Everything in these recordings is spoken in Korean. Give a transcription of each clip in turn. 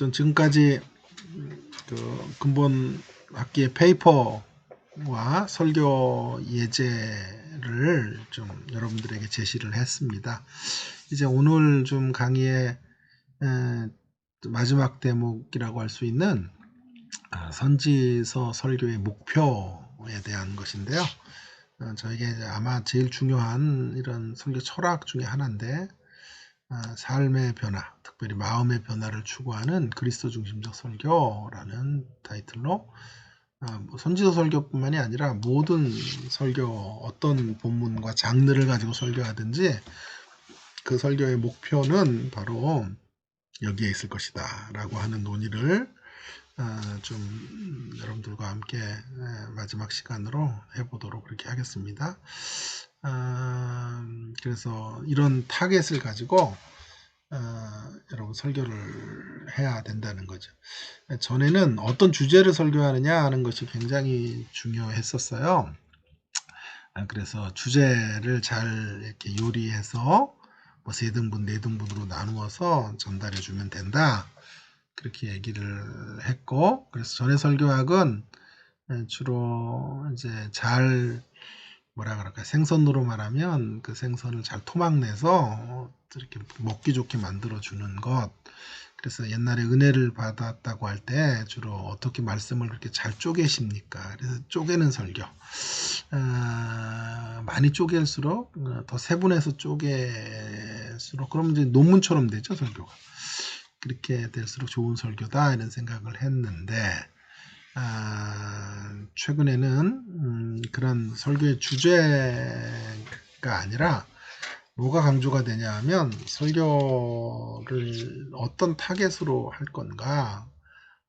전 지금까지 그 근본 학기의 페이퍼와 설교 예제를 좀 여러분들에게 제시를 했습니다. 이제 오늘 좀 강의의 마지막 대목이라고 할 수 있는 아, 선지서 설교의 목표에 대한 것인데요. 어, 저에게 아마 제일 중요한 이런 설교 철학 중에 하나인데 아, 삶의 변화, 특별히 마음의 변화를 추구하는 그리스도 중심적 설교라는 타이틀로 아, 뭐 선지서 설교뿐만이 아니라 모든 설교 어떤 본문과 장르를 가지고 설교하든지 그 설교의 목표는 바로 여기에 있을 것이다 라고 하는 논의를 아, 좀 여러분들과 함께 마지막 시간으로 해보도록 그렇게 하겠습니다. 아, 그래서 이런 타겟을 가지고 아, 여러분 설교를 해야 된다는 거죠. 전에는 어떤 주제를 설교하느냐 하는 것이 굉장히 중요했었어요. 그래서 주제를 잘 이렇게 요리해서 뭐 세 등분, 네 등분으로 나누어서 전달해 주면 된다. 그렇게 얘기를 했고, 그래서 전의 설교학은 주로 이제 잘 뭐라 그럴까 생선으로 말하면 그 생선을 잘 토막내서 이렇게 먹기 좋게 만들어 주는 것. 그래서 옛날에 은혜를 받았다고 할 때 주로 어떻게 말씀을 그렇게 잘 쪼개십니까? 그래서 쪼개는 설교. 아, 많이 쪼갤수록 어, 더 세분해서 쪼갤수록 그럼 이제 논문처럼 되죠 설교가. 그렇게 될수록 좋은 설교다 이런 생각을 했는데 아, 최근에는 음, 그런 설교의 주제가 아니라 뭐가 강조가 되냐 하면 설교를 어떤 타겟으로 할 건가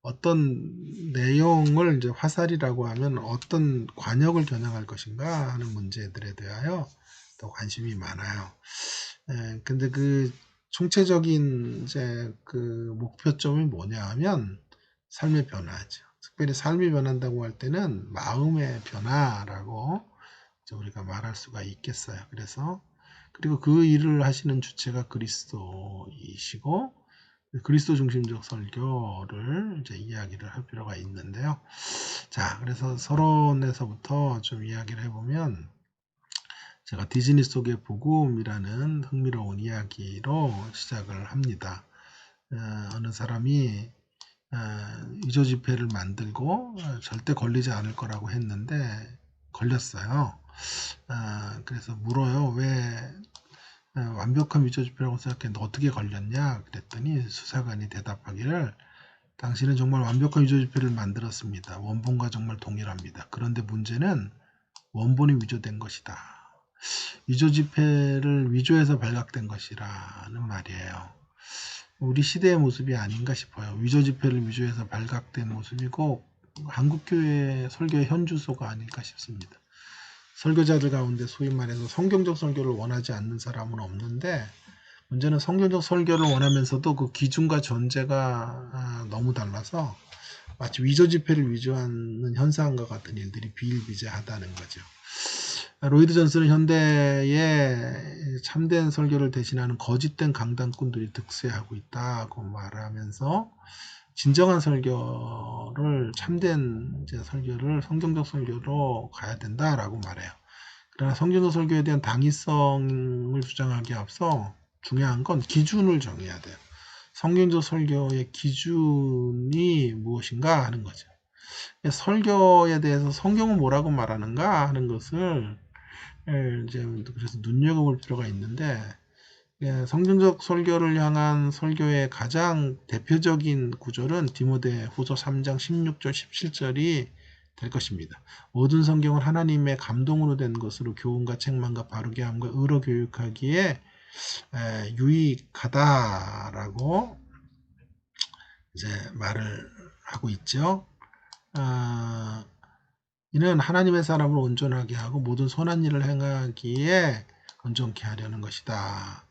어떤 내용을 이제 화살이라고 하면 어떤 관역을 겨냥할 것인가 하는 문제들에 대하여 더 관심이 많아요. 에, 근데 그 총체적인 이제 그 목표점이 뭐냐 하면 삶의 변화죠. 특별히 삶이 변한다고 할 때는 마음의 변화라고 우리가 말할 수가 있겠어요. 그래서 그리고 그 일을 하시는 주체가 그리스도이시고 그리스도 중심적 설교를 이제 이야기를 할 필요가 있는데요. 자, 그래서 서론에서부터 좀 이야기를 해보면 제가 디즈니 속의 복음이라는 흥미로운 이야기로 시작을 합니다. 어, 느 사람이 위조 지폐를 만들고 절대 걸리지 않을 거라고 했는데 걸렸어요. 아, 그래서 물어요. 왜 완벽한 위조 지폐라고 생각했는데 어떻게 걸렸냐? 그랬더니 수사관이 대답하기를 당신은 정말 완벽한 위조 지폐를 만들었습니다. 원본과 정말 동일합니다. 그런데 문제는 원본이 위조된 것이다. 위조 지폐를 위조해서 발각된 것이라는 말이에요. 우리 시대의 모습이 아닌가 싶어요. 위조 지폐를 위조해서 발각된 모습이 고 한국교회 설교의 현주소가 아닐까 싶습니다. 설교자들 가운데 소위 말해서 성경적 설교를 원하지 않는 사람은 없는데 문제는 성경적 설교를 원하면서도 그 기준과 전제가 아, 너무 달라서 마치 위조 지폐를 위조하는 현상과 같은 일들이 비일비재하다는 거죠. 로이드 존스는 현대에 참된 설교를 대신하는 거짓된 강단꾼들이 득세하고 있다고 말하면서 진정한 설교를 참된 설교를 성경적 설교로 가야 된다라고 말해요. 그러나 성경적 설교에 대한 당위성을 주장하기에 앞서 중요한 건 기준을 정해야 돼요. 성경적 설교의 기준이 무엇인가 하는 거죠. 설교에 대해서 성경은 뭐라고 말하는가 하는 것을 예, 이제 그래서 눈여겨볼 필요가 있는데 예, 성경적 설교를 향한 설교의 가장 대표적인 구절은 디모데 후서 3장 16절 17절이 될 것입니다. 모든 성경은 하나님의 감동으로 된 것으로 교훈과 책망과 바르게 함과 의로 교육하기에 유익하다라고 이제 말을 하고 있죠. 아, 이는 하나님의 사람을 온전하게 하고 모든 선한 일을 행하기에 온전케 하려는 것이다.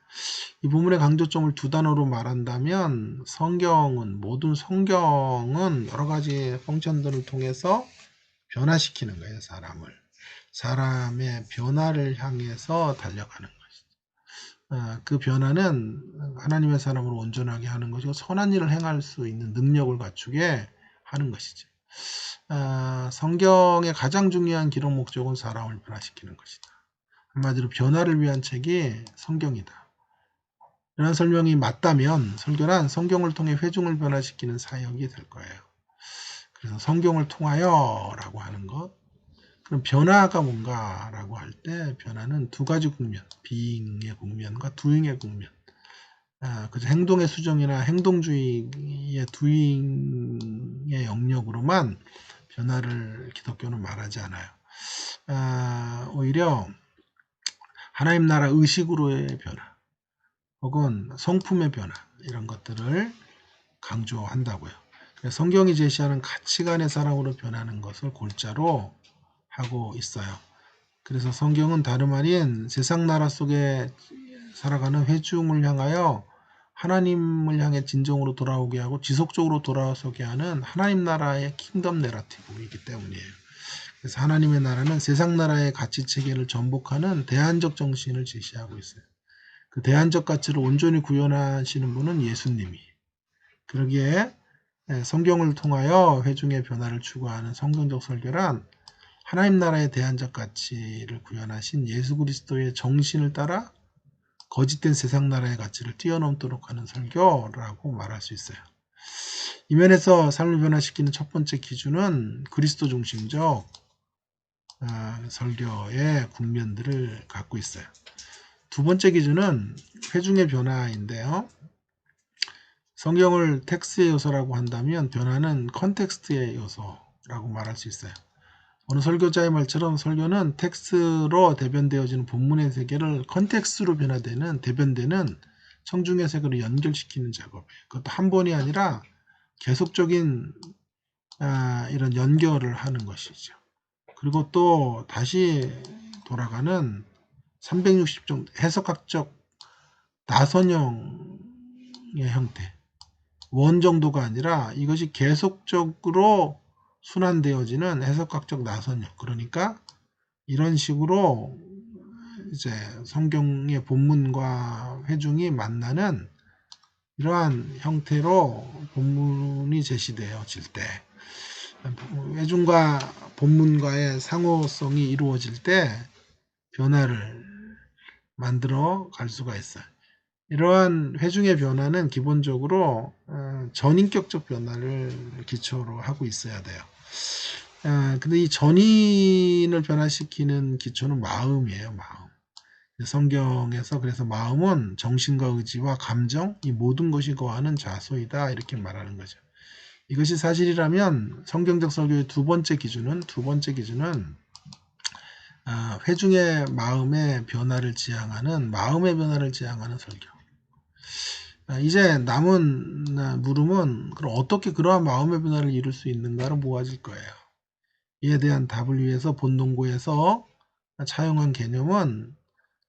이 부분의 강조점을 두 단어로 말한다면 성경은 모든 성경은 여러 가지 펑션들을 통해서 변화시키는 거예요, 사람을. 사람의 변화를 향해서 달려가는 것이죠. 어, 그 변화는 하나님의 사람으로 온전하게 하는 것이고 선한 일을 행할 수 있는 능력을 갖추게 하는 것이죠. 아, 성경의 가장 중요한 기록 목적은 사람을 변화시키는 것이다. 한마디로 변화를 위한 책이 성경이다. 이런 설명이 맞다면 설교란 성경을 통해 회중을 변화시키는 사역이 될 거예요. 그래서 성경을 통하여 라고 하는 것. 그럼 변화가 뭔가라고 할 때 변화는 두 가지 국면, 비잉의 국면과 두잉의 국면. 아, 그래서 행동의 수정이나 행동주의의 두잉의 영역으로만 변화를 기독교는 말하지 않아요. 아, 오히려 하나님 나라 의식으로의 변화, 혹은 성품의 변화 이런 것들을 강조한다고요. 성경이 제시하는 가치관의 사랑으로 변하는 것을 골자로 하고 있어요. 그래서 성경은 다름 아닌 세상 나라 속에 살아가는 회중을 향하여 하나님을 향해 진정으로 돌아오게 하고 지속적으로 돌아서게 하는 하나님 나라의 킹덤 내러티브이기 때문이에요. 그래서 하나님의 나라는 세상 나라의 가치 체계를 전복하는 대안적 정신을 제시하고 있어요. 그 대안적 가치를 온전히 구현하시는 분은 예수님이. 그러기에 예, 성경을 통하여 회중의 변화를 추구하는 성경적 설교란 하나님 나라의 대안적 가치를 구현하신 예수 그리스도의 정신을 따라 거짓된 세상 나라의 가치를 뛰어넘도록 하는 설교라고 말할 수 있어요. 이 면에서 삶을 변화시키는 첫 번째 기준은 그리스도 중심적 아, 설교의 국면들을 갖고 있어요. 두 번째 기준은 회중의 변화인데요. 성경을 텍스의 요소라고 한다면 변화는 컨텍스트의 요소라고 말할 수 있어요. 어느 설교자의 말처럼 설교는 텍스트로 대변되어지는 본문의 세계를 컨텍스트로 변화되는 대변되는 청중의 세계로 연결시키는 작업이에요. 그것도 한 번이 아니라 계속적인 아, 이런 연결을 하는 것이죠. 그리고 또 다시 돌아가는 360 정도 해석학적 나선형의 형태 원 정도가 아니라 이것이 계속적으로 순환되어지는 해석학적 나선형 그러니까 이런 식으로 이제 성경의 본문과 회중이 만나는 이러한 형태로 본문이 제시되어질 때 회중과 본문과의 상호성이 이루어질 때 변화를 만들어 갈 수가 있어요. 이러한 회중의 변화는 기본적으로 어, 전인격적 변화를 기초로 하고 있어야 돼요. 아, 근데 이 전인을 변화시키는 기초는 마음이에요, 마음. 성경에서 그래서 마음은 정신과 의지와 감정, 이 모든 것이 거하는 자소이다, 이렇게 말하는 거죠. 이것이 사실이라면 성경적 설교의 두 번째 기준은, 두 번째 기준은 아, 회중의 마음의 변화를 지향하는 마음의 변화를 지향하는 설교. 아, 이제 남은 아, 물음은 그럼 어떻게 그러한 마음의 변화를 이룰 수 있는가로 모아질 거예요. 이에 대한 답을 위해서 본동고에서 차용한 개념은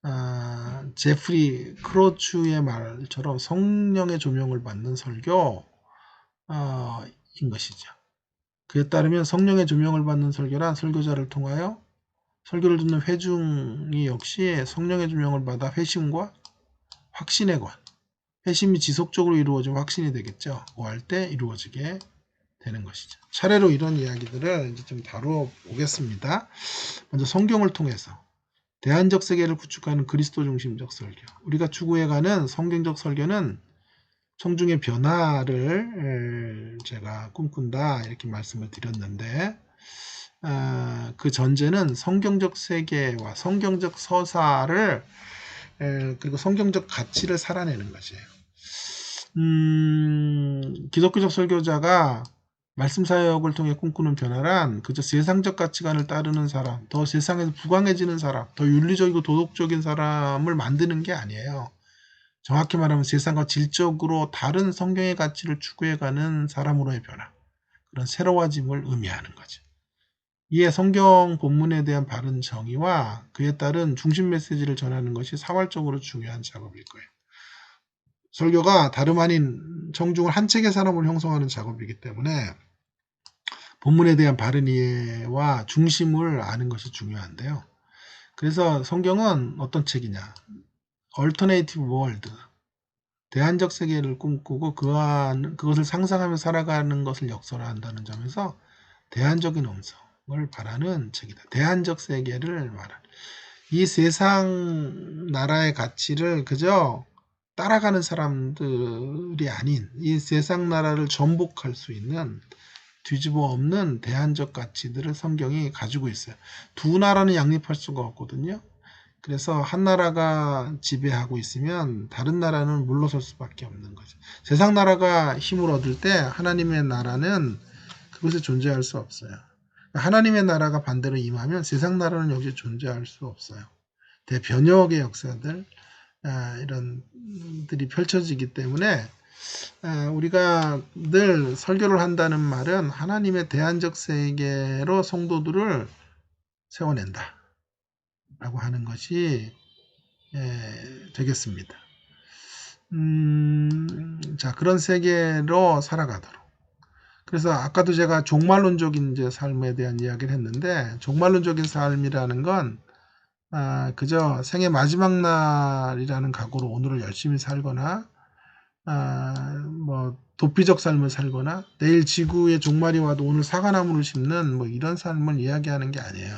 아, 제프리 크로추의 말처럼 성령의 조명을 받는 설교인 것이죠. 그에 따르면 성령의 조명을 받는 설교란 설교자를 통하여 설교를 듣는 회중이 역시 성령의 조명을 받아 회심과 확신의 관, 회심이 지속적으로 이루어지면 확신이 되겠죠. 구할 때 이루어지게 되는 것이죠. 차례로 이런 이야기들을 이제 좀 다뤄보겠습니다. 먼저 성경을 통해서 대안적 세계를 구축하는 그리스도 중심적 설교. 우리가 추구해가는 성경적 설교는 청중의 변화를 제가 꿈꾼다 이렇게 말씀을 드렸는데 아, 그 전제는 성경적 세계와 성경적 서사를 그리고 성경적 가치를 살아내는 것이에요. 음, 기독교적 설교자가 말씀 사역을 통해 꿈꾸는 변화란 그저 세상적 가치관을 따르는 사람, 더 세상에서 부강해지는 사람, 더 윤리적이고 도덕적인 사람을 만드는 게 아니에요. 정확히 말하면 세상과 질적으로 다른 성경의 가치를 추구해가는 사람으로의 변화, 그런 새로워짐을 의미하는 거죠. 이에 성경 본문에 대한 바른 정의와 그에 따른 중심 메시지를 전하는 것이 사활적으로 중요한 작업일 거예요. 설교가 다름 아닌 청중을 한 책의 사람을 형성하는 작업이기 때문에 본문에 대한 바른 이해와 중심을 아는 것이 중요한데요. 그래서 성경은 어떤 책이냐? alternative world, 대안적 세계를 꿈꾸고 그 안, 그것을 상상하며 살아가는 것을 역설한다는 점에서 대안적인 음성 을 바라는 책이다. 대안적 세계를 말하는. 이 세상 나라의 가치를 그저 따라가는 사람들이 아닌 이 세상 나라를 전복할 수 있는 뒤집어 없는 대안적 가치들을 성경이 가지고 있어요. 두 나라는 양립할 수가 없거든요. 그래서 한 나라가 지배하고 있으면 다른 나라는 물러설 수밖에 없는 거죠. 세상 나라가 힘을 얻을 때 하나님의 나라는 그곳에 존재할 수 없어요. 하나님의 나라가 반대로 임하면 세상 나라는 여기에 존재할 수 없어요. 대변혁의 역사들 아, 이런 들이 펼쳐지기 때문에 아, 우리가 늘 설교를 한다는 말은 하나님의 대안적 세계로 성도들을 세워낸다. 라고 하는 것이 예, 되겠습니다. 음, 자, 그런 세계로 살아가도록. 그래서 아까도 제가 종말론적인 이제 삶에 대한 이야기를 했는데, 종말론적인 삶이라는 건, 아, 그저 생의 마지막 날이라는 각오로 오늘을 열심히 살거나, 아, 뭐, 도피적 삶을 살거나, 내일 지구의 종말이 와도 오늘 사과나무를 심는 뭐 이런 삶을 이야기하는 게 아니에요.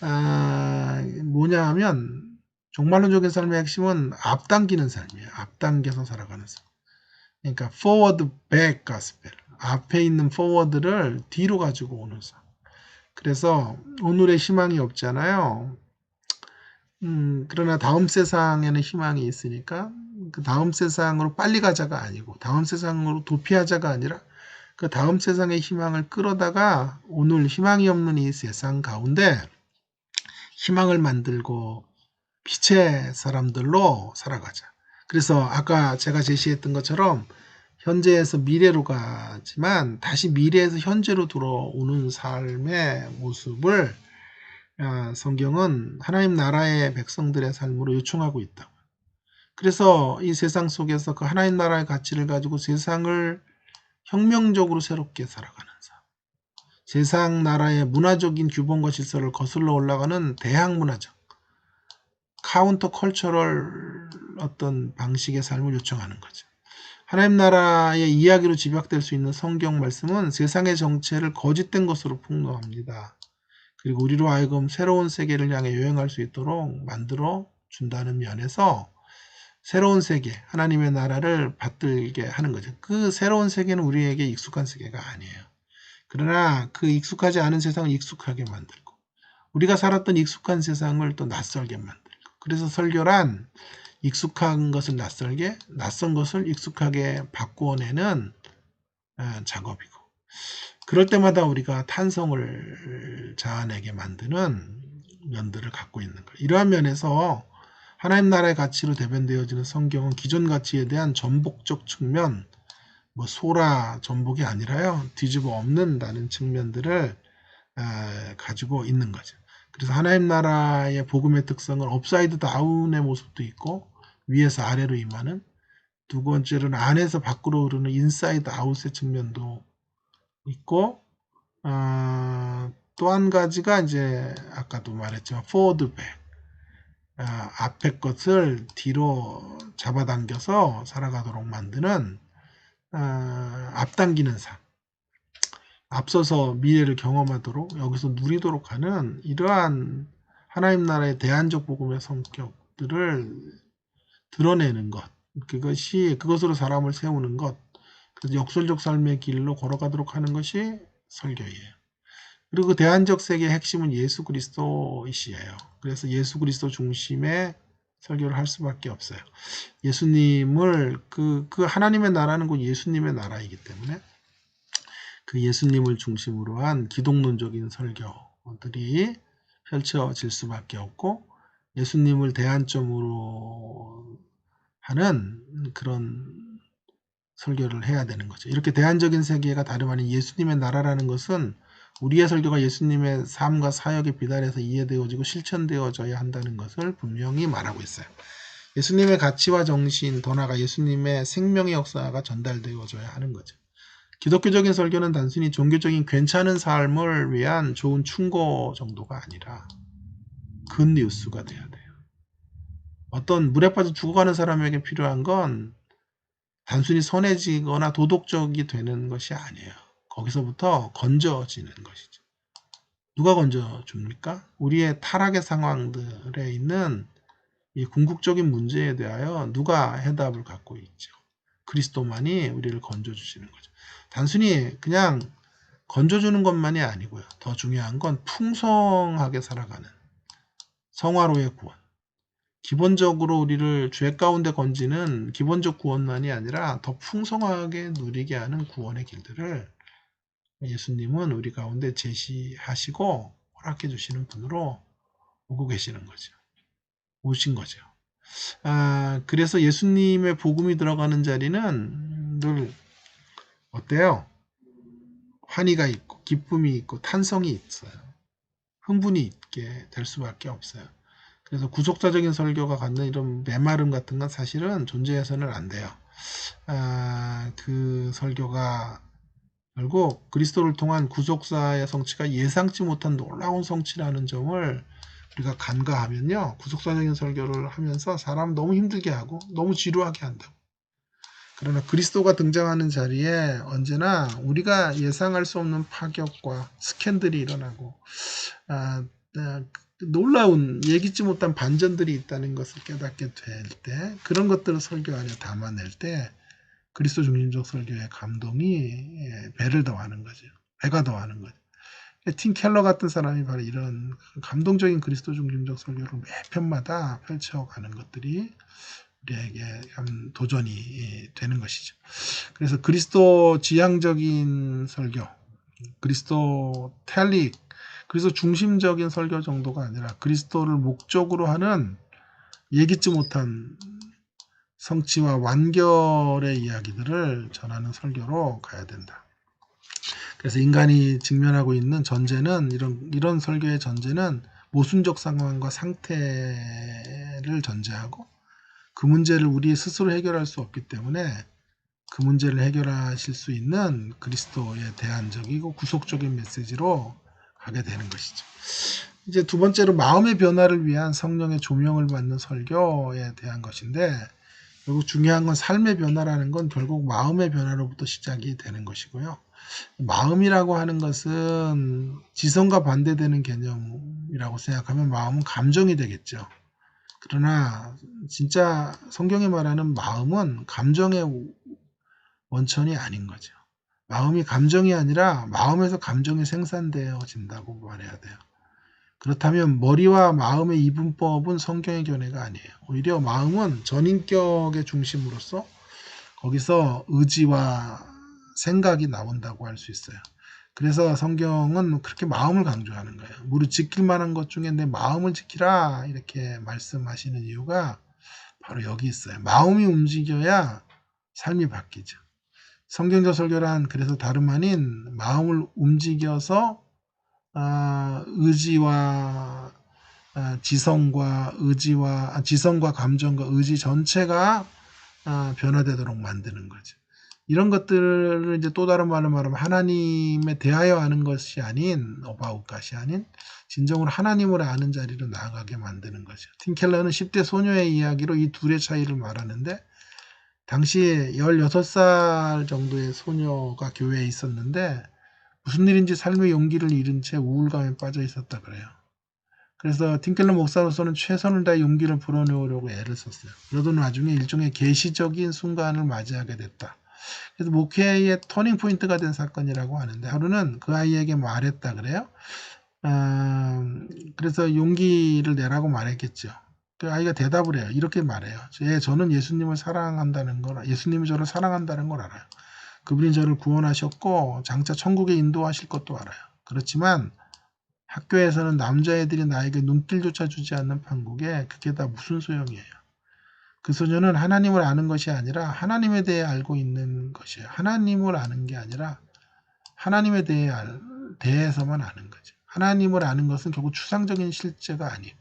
아, 뭐냐 하면 종말론적인 삶의 핵심은 앞당기는 삶이에요. 앞당겨서 살아가는 삶. 그러니까 forward back gospel. 앞에 있는 forward를 뒤로 가지고 오는 삶. 그래서 오늘의 희망이 없잖아요. 음, 그러나 다음 세상에는 희망이 있으니까 그 다음 세상으로 빨리 가자가 아니고 다음 세상으로 도피하자가 아니라 그 다음 세상의 희망을 끌어다가 오늘 희망이 없는 이 세상 가운데 희망을 만들고 빛의 사람들로 살아가자. 그래서 아까 제가 제시했던 것처럼 현재에서 미래로 가지만 다시 미래에서 현재로 들어오는 삶의 모습을 아, 성경은 하나님 나라의 백성들의 삶으로 요청하고 있다. 그래서 이 세상 속에서 그 하나님 나라의 가치를 가지고 세상을 혁명적으로 새롭게 살아가는 삶. 세상 나라의 문화적인 규범과 질서를 거슬러 올라가는 대항 문화적 카운터 컬처럴 어떤 방식의 삶을 요청하는 거죠. 하나님 나라의 이야기로 집약될 수 있는 성경 말씀은 세상의 정체를 거짓된 것으로 폭로합니다. 그리고 우리로 하여금 새로운 세계를 향해 여행할 수 있도록 만들어 준다는 면에서 새로운 세계, 하나님의 나라를 받들게 하는 거죠. 그 새로운 세계는 우리에게 익숙한 세계가 아니에요. 그러나 그 익숙하지 않은 세상을 익숙하게 만들고 우리가 살았던 익숙한 세상을 또 낯설게 만들고 그래서 설교란 익숙한 것을 낯설게 낯선 것을 익숙하게 바꾸어내는 어, 작업이고 그럴 때마다 우리가 탄성을 자아내게 만드는 면들을 갖고 있는 거예요. 이러한 면에서 하나님 나라의 가치로 대변되어지는 성경은 기존 가치에 대한 전복적 측면 뭐 소라 전복이 아니라요 뒤집어 엎는다는 측면들을 아, 가지고 있는 거죠. 그래서 하나님 나라의 복음의 특성은 업사이드 다운의 모습도 있고 위에서 아래로 임하는 두 번째로는 안에서 밖으로 흐르는 인사이드 아웃의 측면도 있고 아, 또한 가지가 이제 아까도 말했지만 포워드 백 아, 앞에 것을 뒤로 잡아당겨서 살아가도록 만드는 아, 앞당기는 삶, 앞서서 미래를 경험하도록 여기서 누리도록 하는 이러한 하나님 나라의 대안적 복음의 성격들을 드러내는 것, 그것이 그것으로 사람을 세우는 것, 그래서 역설적 삶의 길로 걸어가도록 하는 것이 설교예요. 그리고 그 대안적 세계의 핵심은 예수 그리스도이시에요. 그래서 예수 그리스도 중심의 설교를 할 수밖에 없어요. 예수님을 그, 그 하나님의 나라는 곧 예수님의 나라이기 때문에 그 예수님을 중심으로 한 기독론적인 설교들이 펼쳐질 수밖에 없고 예수님을 대안점으로 하는 그런 설교를 해야 되는 거죠. 이렇게 대안적인 세계가 다름 아닌 예수님의 나라라는 것은 우리의 설교가 예수님의 삶과 사역에 비달해서 이해되어지고 실천되어져야 한다는 것을 분명히 말하고 있어요. 예수님의 가치와 정신, 더 나아가 예수님의 생명의 역사가 전달되어져야 하는 거죠. 기독교적인 설교는 단순히 종교적인 괜찮은 삶을 위한 좋은 충고 정도가 아니라 근 뉴스가 돼야 돼요. 어떤 물에 빠져 죽어가는 사람에게 필요한 건 단순히 선해지거나 도덕적이 되는 것이 아니에요. 거기서부터 건져지는 것이죠. 누가 건져줍니까? 우리의 타락의 상황들에 있는 이 궁극적인 문제에 대하여 누가 해답을 갖고 있죠. 그리스도만이 우리를 건져주시는 거죠. 단순히 그냥 건져주는 것만이 아니고요. 더 중요한 건 풍성하게 살아가는 성화로의 구원. 기본적으로 우리를 죄 가운데 건지는 기본적 구원만이 아니라 더 풍성하게 누리게 하는 구원의 길들을 예수님은 우리 가운데 제시하시고 허락해 주시는 분으로 오고 계시는 거죠. 오신 거죠. 아, 그래서 예수님의 복음이 들어가는 자리는 늘 어때요? 환희가 있고 기쁨이 있고 탄성이 있어요. 흥분이 있게 될 수밖에 없어요. 그래서 구속자적인 설교가 갖는 이런 메마름 같은 건 사실은 존재해서는 안 돼요. 아, 그 설교가 결국 그리스도를 통한 구속사의 성취가 예상치 못한 놀라운 성취라는 점을 우리가 간과하면요. 구속사적인 설교를 하면서 사람 너무 힘들게 하고 너무 지루하게 한다고. 그러나 그리스도가 등장하는 자리에 언제나 우리가 예상할 수 없는 파격과 스캔들이 일어나고 아, 아, 놀라운 예기치 못한 반전들이 있다는 것을 깨닫게 될 때 그런 것들을 설교 안에 담아낼 때 그리스도 중심적 설교의 감동이 예, 배를 더하는 거죠. 배가 더하는 거죠. 팀 켈러 같은 사람이 바로 이런 감동적인 그리스도 중심적 설교를 매 편마다 펼쳐가는 것들이 우리에게 도전이 되는 것이죠. 그래서 그리스도 지향적인 설교, 그리스도 텔릭, 그리스도 중심적인 설교 정도가 아니라 그리스도를 목적으로 하는 예기치 못한 성취와 완결의 이야기들을 전하는 설교로 가야 된다. 그래서 인간이 직면하고 있는 전제는 이런 이런 설교의 전제는 모순적 상황과 상태를 전제하고 그 문제를 우리 스스로 해결할 수 없기 때문에 그 문제를 해결하실 수 있는 그리스도의 대안적이고 구속적인 메시지로 가게 되는 것이죠. 이제 두 번째로 마음의 변화를 위한 성령의 조명을 받는 설교에 대한 것인데 결국 중요한 건 삶의 변화라는 건 결국 마음의 변화로부터 시작이 되는 것이고요. 마음이라고 하는 것은 지성과 반대되는 개념이라고 생각하면 마음은 감정이 되겠죠. 그러나 진짜 성경이 말하는 마음은 감정의 원천이 아닌 거죠. 마음이 감정이 아니라 마음에서 감정이 생산되어진다고 말해야 돼요. 그렇다면 머리와 마음의 이분법은 성경의 견해가 아니에요. 오히려 마음은 전인격의 중심으로서 거기서 의지와 생각이 나온다고 할 수 있어요. 그래서 성경은 그렇게 마음을 강조하는 거예요. 무릇 지킬 만한 것 중에 내 마음을 지키라 이렇게 말씀하시는 이유가 바로 여기 있어요. 마음이 움직여야 삶이 바뀌죠. 성경적 설교란 그래서 다름 아닌 마음을 움직여서 아, 의지와 아, 지성과 의지와 아, 지성과 감정과 의지 전체가 아, 변화되도록 만드는 거죠. 이런 것들을 이제 또 다른 말로 말하면 하나님에 대하여 아는 것이 아닌 어바웃 것이 아닌 진정으로 하나님을 아는 자리로 나아가게 만드는 거죠. 팀켈러는 10대 소녀의 이야기로 이 둘의 차이를 말하는데 당시에 16살 정도의 소녀가 교회에 있었는데 무슨 일인지 삶의 용기를 잃은 채 우울감에 빠져 있었다 그래요. 그래서 틴켈러 목사로서는 최선을 다해 용기를 불어넣으려고 애를 썼어요. 그러던 나중에 일종의 계시적인 순간을 맞이하게 됐다. 그래서 목회의 터닝 포인트가 된 사건이라고 하는데 하루는 그 아이에게 말했다 그래요. 어, 그래서 용기를 내라고 말했겠죠. 그 아이가 대답을 해요. 이렇게 말해요. 예, 저는 예수님을 사랑한다는 걸, 예수님이 저를 사랑한다는 걸 알아요. 그분이 저를 구원하셨고 장차 천국에 인도하실 것도 알아요. 그렇지만 학교에서는 남자애들이 나에게 눈길조차 주지 않는 판국에 그게 다 무슨 소용이에요. 그 소녀는 하나님을 아는 것이 아니라 하나님에 대해 알고 있는 것이에요. 하나님을 아는 게 아니라 하나님에 대해 알, 대해서만 아는 거죠. 하나님을 아는 것은 결국 추상적인 실제가 아니고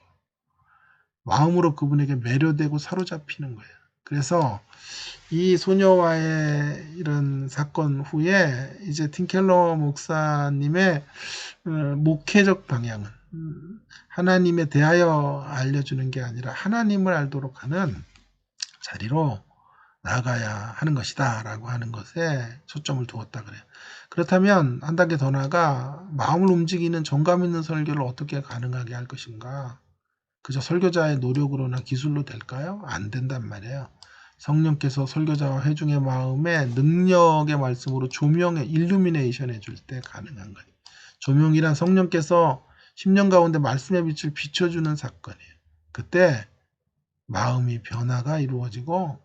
마음으로 그분에게 매료되고 사로잡히는 거예요. 그래서 이 소녀와의 이런 사건 후에 이제 틴켈러 목사님의 어, 목회적 방향은 음, 하나님에 대하여 알려주는 게 아니라 하나님을 알도록 하는 자리로 나아가야 하는 것이다 라고 하는 것에 초점을 두었다 그래요. 그렇다면 한 단계 더 나아가 마음을 움직이는 정감 있는 설교를 어떻게 가능하게 할 것인가 그저 설교자의 노력으로나 기술로 될까요? 안 된단 말이에요. 성령께서 설교자와 회중의 마음에 능력의 말씀으로 조명해 일루미네이션 해줄 때 가능한 거예요. 조명이란 성령께서 10년 가운데 말씀의 빛을 비춰주는 사건이에요. 그때 마음이 변화가 이루어지고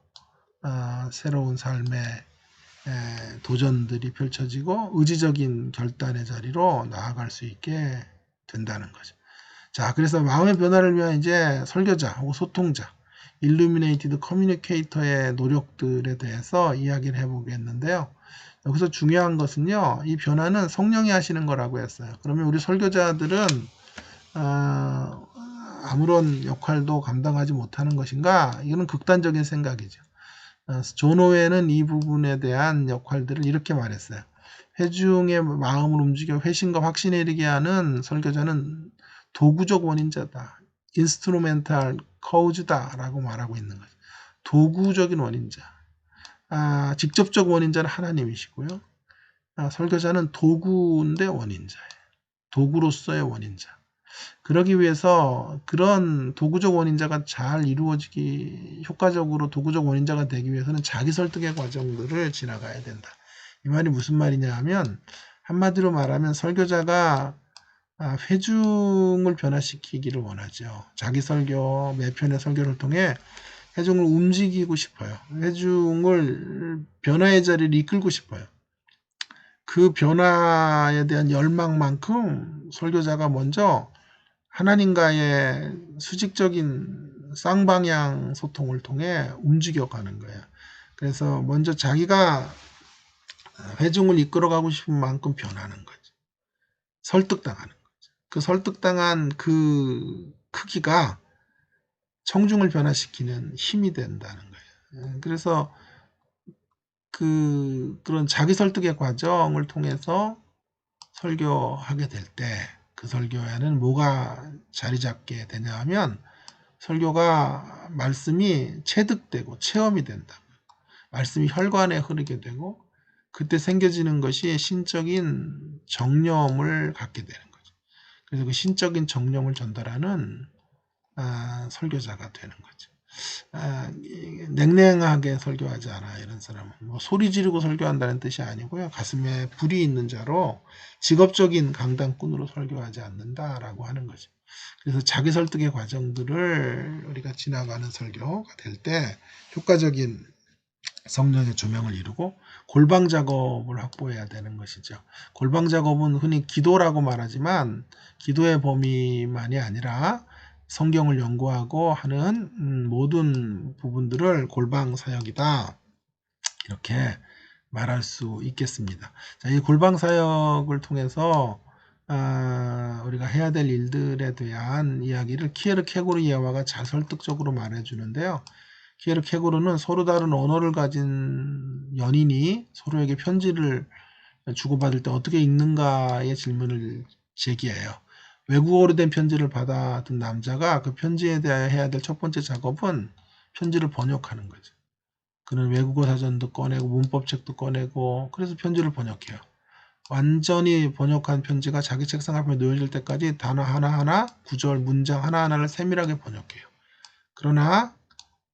어, 새로운 삶의 에, 도전들이 펼쳐지고 의지적인 결단의 자리로 나아갈 수 있게 된다는 거죠. 자, 그래서 마음의 변화를 위한 이제 설교자 혹은 소통자, 일루미네이티드 커뮤니케이터의 노력들에 대해서 이야기를 해보겠는데요. 여기서 중요한 것은요, 이 변화는 성령이 하시는 거라고 했어요. 그러면 우리 설교자들은 어, 아무런 역할도 감당하지 못하는 것인가? 이거는 극단적인 생각이죠. 어, 존오웨는 이 부분에 대한 역할들을 이렇게 말했어요. 회중의 마음을 움직여 회심과 확신에 이르게 하는 설교자는 도구적 원인자다. 인스트루멘탈 커우즈다 라고 말하고 있는 거죠. 도구적인 원인자. 아, 직접적 원인자는 하나님이시고요. 아, 설교자는 도구인데 원인자예요. 도구로서의 원인자. 그러기 위해서 그런 도구적 원인자가 잘 이루어지기 효과적으로 도구적 원인자가 되기 위해서는 자기 설득의 과정들을 지나가야 된다. 이 말이 무슨 말이냐 하면 한마디로 말하면 설교자가 아, 회중을 변화시키기를 원하죠. 자기 설교, 매 편의 설교를 통해 회중을 움직이고 싶어요. 회중을 변화의 자리를 이끌고 싶어요. 그 변화에 대한 열망만큼 설교자가 먼저 하나님과의 수직적인 쌍방향 소통을 통해 움직여가는 거예요. 그래서 먼저 자기가 회중을 이끌어가고 싶은 만큼 변하는 거죠. 설득당하는 거죠. 그 설득당한 그 크기가 청중을 변화시키는 힘이 된다는 거예요. 그래서 그 그런 자기 설득의 과정을 통해서 설교하게 될 때 그 설교에는 뭐가 자리 잡게 되냐 하면 설교가 말씀이 체득되고 체험이 된다. 말씀이 혈관에 흐르게 되고 그때 생겨지는 것이 신적인 정념을 갖게 되는 거죠. 그래서 그 신적인 정념을 전달하는 아, 설교자가 되는 거죠. 아, 냉랭하게 설교하지 않아 이런 사람은. 뭐 소리 지르고 설교한다는 뜻이 아니고요. 가슴에 불이 있는 자로 직업적인 강단꾼으로 설교하지 않는다라고 하는 거죠. 그래서 자기 설득의 과정들을 우리가 지나가는 설교가 될 때 효과적인 성령의 조명을 이루고 골방 작업을 확보해야 되는 것이죠. 골방 작업은 흔히 기도라고 말하지만 기도의 범위만이 아니라 성경을 연구하고 하는 음, 모든 부분들을 골방 사역이다. 이렇게 말할 수 있겠습니다. 자, 이 골방 사역을 통해서 아, 우리가 해야 될 일들에 대한 이야기를 키에르 케고르이에와가 잘 설득적으로 말해주는데요. 키에르 케고르는 서로 다른 언어를 가진 연인이 서로에게 편지를 주고받을 때 어떻게 읽는가의 질문을 제기해요. 외국어로 된 편지를 받아든 남자가 그 편지에 대하여 해야 될 첫 번째 작업은 편지를 번역하는 거죠. 그는 외국어 사전도 꺼내고 문법책도 꺼내고 그래서 편지를 번역해요. 완전히 번역한 편지가 자기 책상 앞에 놓여질 때까지 단어 하나하나, 구절, 문장 하나하나를 세밀하게 번역해요. 그러나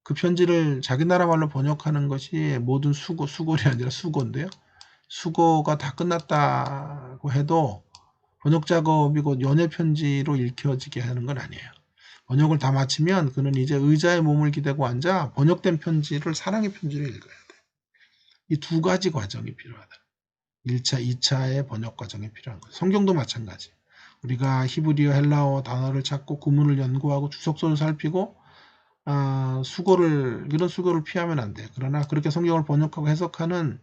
그 편지를 자기 나라 말로 번역하는 것이 모든 수고, 수고이 아니라 수고인데요. 수고가 다 끝났다고 해도 번역 작업이 곧 연애 편지로 읽혀지게 하는 건 아니에요. 번역을 다 마치면 그는 이제 의자에 몸을 기대고 앉아 번역된 편지를 사랑의 편지로 읽어야 돼. 이 두 가지 과정이 필요하다. 1차, 2차의 번역 과정이 필요한 거예요. 성경도 마찬가지. 우리가 히브리어, 헬라어 단어를 찾고 구문을 연구하고 주석서를 살피고 아, 수고를 이런 수고를 피하면 안 돼. 그러나 그렇게 성경을 번역하고 해석하는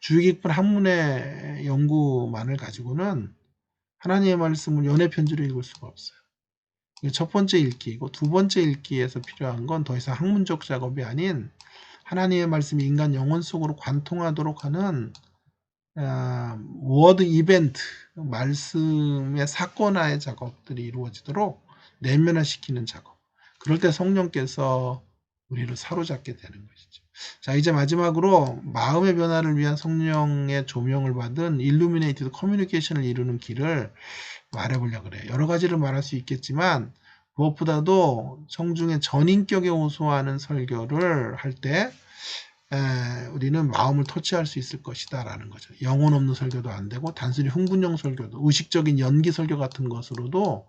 주의 깊은 학문의 연구만을 가지고는 하나님의 말씀을 연애 편지로 읽을 수가 없어요. 첫 번째 읽기이고 두 번째 읽기에서 필요한 건 더 이상 학문적 작업이 아닌 하나님의 말씀이 인간 영혼 속으로 관통하도록 하는 아, 워드 이벤트, 말씀의 사건화의 작업들이 이루어지도록 내면화시키는 작업. 그럴 때 성령께서 우리를 사로잡게 되는 것이죠. 자, 이제 마지막으로 마음의 변화를 위한 성령의 조명을 받은 일루미네이티드 커뮤니케이션을 이루는 길을 말해보려고 그래요. 여러 가지를 말할 수 있겠지만 무엇보다도 성중의 전인격에 호소하는 설교를 할때 우리는 마음을 터치할 수 있을 것이다 라는 거죠. 영혼 없는 설교도 안 되고 단순히 흥분형 설교도 의식적인 연기 설교 같은 것으로도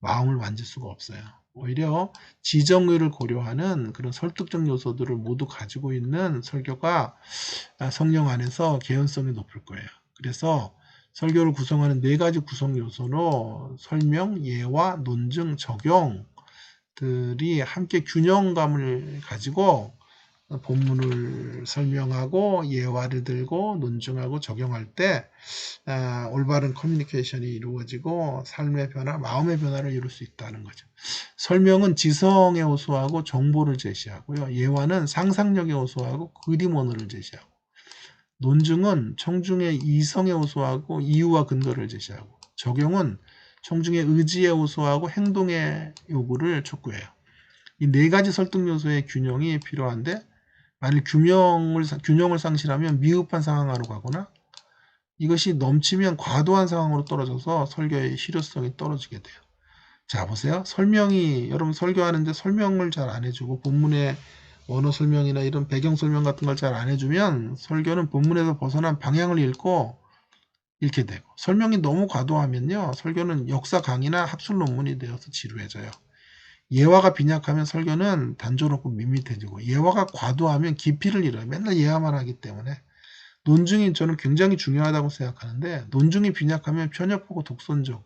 마음을 만질 수가 없어요. 오히려 지정의를 고려하는 그런 설득적 요소들을 모두 가지고 있는 설교가 성령 안에서 개연성이 높을 거예요. 그래서 설교를 구성하는 네 가지 구성 요소로 설명, 예화, 논증, 적용들이 함께 균형감을 가지고 본문을 설명하고 예화를 들고 논증하고 적용할 때 아, 올바른 커뮤니케이션이 이루어지고 삶의 변화, 마음의 변화를 이룰 수 있다는 거죠. 설명은 지성에 호소하고 정보를 제시하고요. 예화는 상상력에 호소하고 그림 언어를 제시하고 논증은 청중의 이성에 호소하고 이유와 근거를 제시하고 적용은 청중의 의지에 호소하고 행동의 요구를 촉구해요. 이 네 가지 설득 요소의 균형이 필요한데 만일 균형을, 균형을 상실하면 미흡한 상황으로 가거나 이것이 넘치면 과도한 상황으로 떨어져서 설교의 실효성이 떨어지게 돼요. 자 보세요. 설명이 여러분 설교하는데 설명을 잘 안 해주고 본문의 언어 설명이나 이런 배경 설명 같은 걸 잘 안 해주면 설교는 본문에서 벗어난 방향을 잃고 잃게 되고 설명이 너무 과도하면요 설교는 역사 강의나 학술 논문이 되어서 지루해져요. 예화가 빈약하면 설교는 단조롭고 밋밋해지고 예화가 과도하면 깊이를 잃어요. 맨날 예화만 하기 때문에 논증이 저는 굉장히 중요하다고 생각하는데 논증이 빈약하면 편협하고 독선적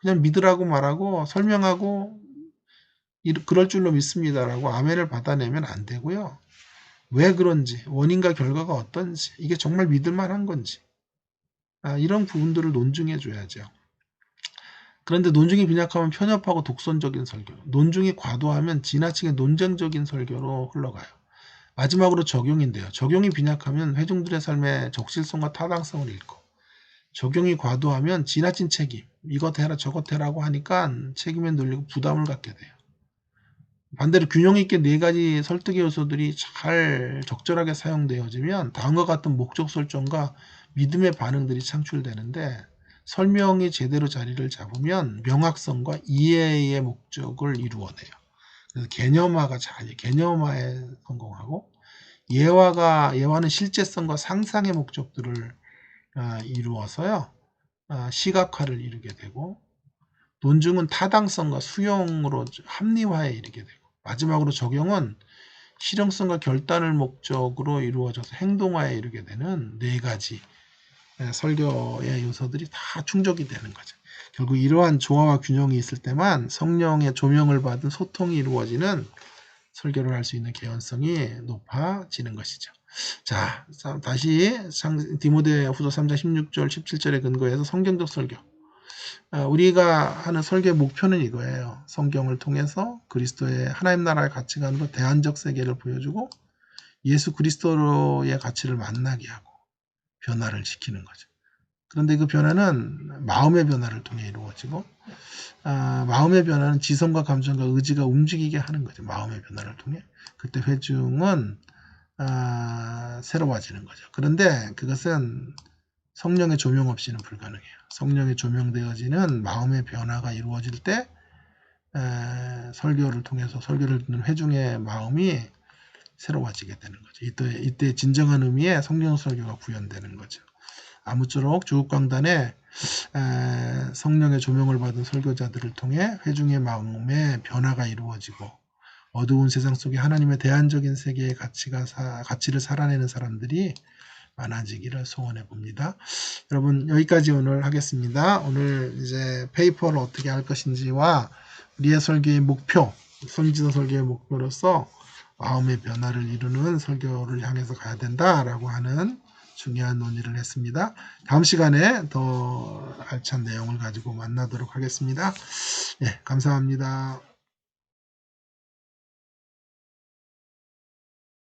그냥 믿으라고 말하고 설명하고 그럴 줄로 믿습니다라고 아멘을 받아내면 안 되고요. 왜 그런지 원인과 결과가 어떤지 이게 정말 믿을 만한 건지 아, 이런 부분들을 논증해 줘야죠. 그런데 논증이 빈약하면 편협하고 독선적인 설교, 논증이 과도하면 지나치게 논쟁적인 설교로 흘러가요. 마지막으로 적용인데요. 적용이 빈약하면 회중들의 삶의 적실성과 타당성을 잃고 적용이 과도하면 지나친 책임, 이것 해라 저것 해라고 하니까 책임에 눌리고 부담을 갖게 돼요. 반대로 균형 있게 네 가지 설득의 요소들이 잘 적절하게 사용되어지면 다음과 같은 목적 설정과 믿음의 반응들이 창출되는데 설명이 제대로 자리를 잡으면 명확성과 이해의 목적을 이루어내요. 그래서 개념화가 잘 개념화에 성공하고 예화가 예화는 실제성과 상상의 목적들을 아, 이루어서요 아, 시각화를 이루게 되고 논증은 타당성과 수용으로 합리화에 이르게 되고 마지막으로 적용은 실용성과 결단을 목적으로 이루어져서 행동화에 이르게 되는 네 가지 예, 설교의 요소들이 다 충족이 되는 거죠. 결국 이러한 조화와 균형이 있을 때만 성령의 조명을 받은 소통이 이루어지는 설교를 할 수 있는 개연성이 높아지는 것이죠. 자, 다시 디모데 후서 3장 16절, 17절에 근거해서 성경적 설교. 아, 우리가 하는 설교의 목표는 이거예요. 성경을 통해서 그리스도의 하나님 나라의 가치관으로 대안적 세계를 보여주고 예수 그리스도의 가치를 만나게 하고 변화를 시키는 거죠. 그런데 그 변화는 마음의 변화를 통해 이루어지고 아, 마음의 변화는 지성과 감정과 의지가 움직이게 하는 거죠. 마음의 변화를 통해 그때 회중은 아, 새로워지는 거죠. 그런데 그것은 성령의 조명 없이는 불가능해요. 성령의 조명되어지는 마음의 변화가 이루어질 때 에, 설교를 통해서 설교를 듣는 회중의 마음이 새로워지게 되는 거죠. 이때, 이때 진정한 의미의 성령 설교가 구현되는 거죠. 아무쪼록 주국강단에 성령의 조명을 받은 설교자들을 통해 회중의 마음에 변화가 이루어지고 어두운 세상 속에 하나님의 대안적인 세계의 가치가 사, 가치를 살아내는 사람들이 많아지기를 소원해 봅니다. 여러분 여기까지 오늘 하겠습니다. 오늘 이제 페이퍼를 어떻게 할 것인지와 우리의 설교의 목표, 손지도 설교의 목표로서 마음의 변화를 이루는 설교를 향해서 가야 된다라고 하는 중요한 논의를 했습니다. 다음 시간에 더 알찬 내용을 가지고 만나도록 하겠습니다. 네, 감사합니다.